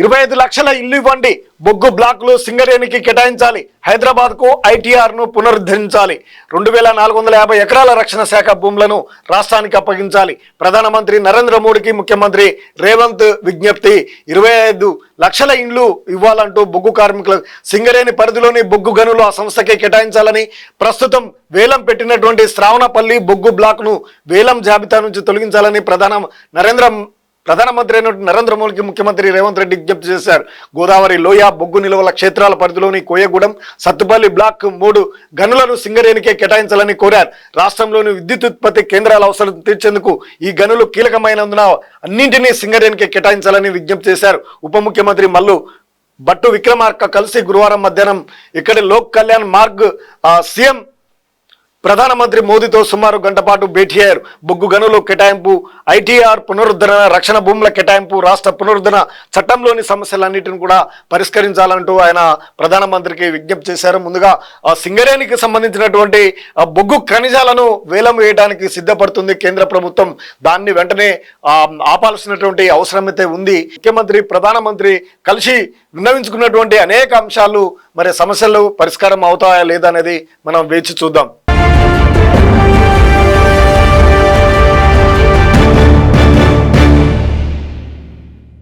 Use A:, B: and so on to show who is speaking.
A: ఇరవై ఐదు లక్షల ఇల్లు ఇవ్వండి. బొగ్గు బ్లాక్లు సింగరేణికి కేటాయించాలి. హైదరాబాద్కు ఐటీఆర్ను పునరుద్ధరించాలి. రెండు వేల నాలుగు వందల యాభై ఎకరాల రక్షణ శాఖ భూములను రాష్ట్రానికి అప్పగించాలి. ప్రధానమంత్రి నరేంద్ర మోడీకి ముఖ్యమంత్రి రేవంత్ విజ్ఞప్తి. ఇరవై ఐదు లక్షల ఇండ్లు ఇవ్వాలంటూ బొగ్గు కార్మికులు సింగరేణి పరిధిలోని బొగ్గు గనులు ఆ సంస్థకే కేటాయించాలని ప్రస్తుతం వేలం పెట్టినటువంటి శ్రావణపల్లి బొగ్గు బ్లాక్ను వేలం జాబితా నుంచి తొలగించాలని ప్రధాన నరేంద్ర ప్రధానమంత్రి అయినటువంటి నరేంద్ర మోడీకి ముఖ్యమంత్రి రేవంత్ రెడ్డి విజ్ఞప్తి చేశారు. గోదావరి లోయ బొగ్గు నిల్వల క్షేత్రాల పరిధిలోని కోయగూడెం సత్తుపల్లి బ్లాక్ మూడు గనులను సింగరేణికే కేటాయించాలని కోరారు. రాష్ట్రంలోని విద్యుత్ ఉత్పత్తి కేంద్రాల అవసరం తీర్చేందుకు ఈ గనులు కీలకమైనందున అన్నింటినీ సింగరేణికే కేటాయించాలని విజ్ఞప్తి చేశారు. ఉప ముఖ్యమంత్రి మల్లు భట్టు విక్రమార్క కలిసి గురువారం మధ్యాహ్నం ఇక్కడ లోక్ కళ్యాణ్ మార్గ్ సీఎం ప్రధానమంత్రి మోదీతో సుమారు గంటపాటు భేటీ అయ్యారు. బొగ్గు గనుల కేటాయింపు ఐటీఆర్ పునరుద్ధరణ రక్షణ భూముల కేటాయింపు రాష్ట్ర పునరుద్ధరణ చట్టంలోని సమస్యలన్నిటిని కూడా పరిష్కరించాలంటూ ఆయన ప్రధానమంత్రికి విజ్ఞప్తి చేశారు. ముందుగా ఆ సింగరేణికి సంబంధించినటువంటి ఆ బొగ్గు ఖనిజాలను వేలం వేయడానికి సిద్ధపడుతుంది కేంద్ర ప్రభుత్వం. దాన్ని వెంటనే ఆపాల్సినటువంటి అవసరం అయితే ఉంది. ముఖ్యమంత్రి ప్రధానమంత్రి కలిసి విన్నవించుకున్నటువంటి అనేక అంశాలు మరి సమస్యలు పరిష్కారం అవుతాయా లేదా అనేది మనం వేచి చూద్దాం.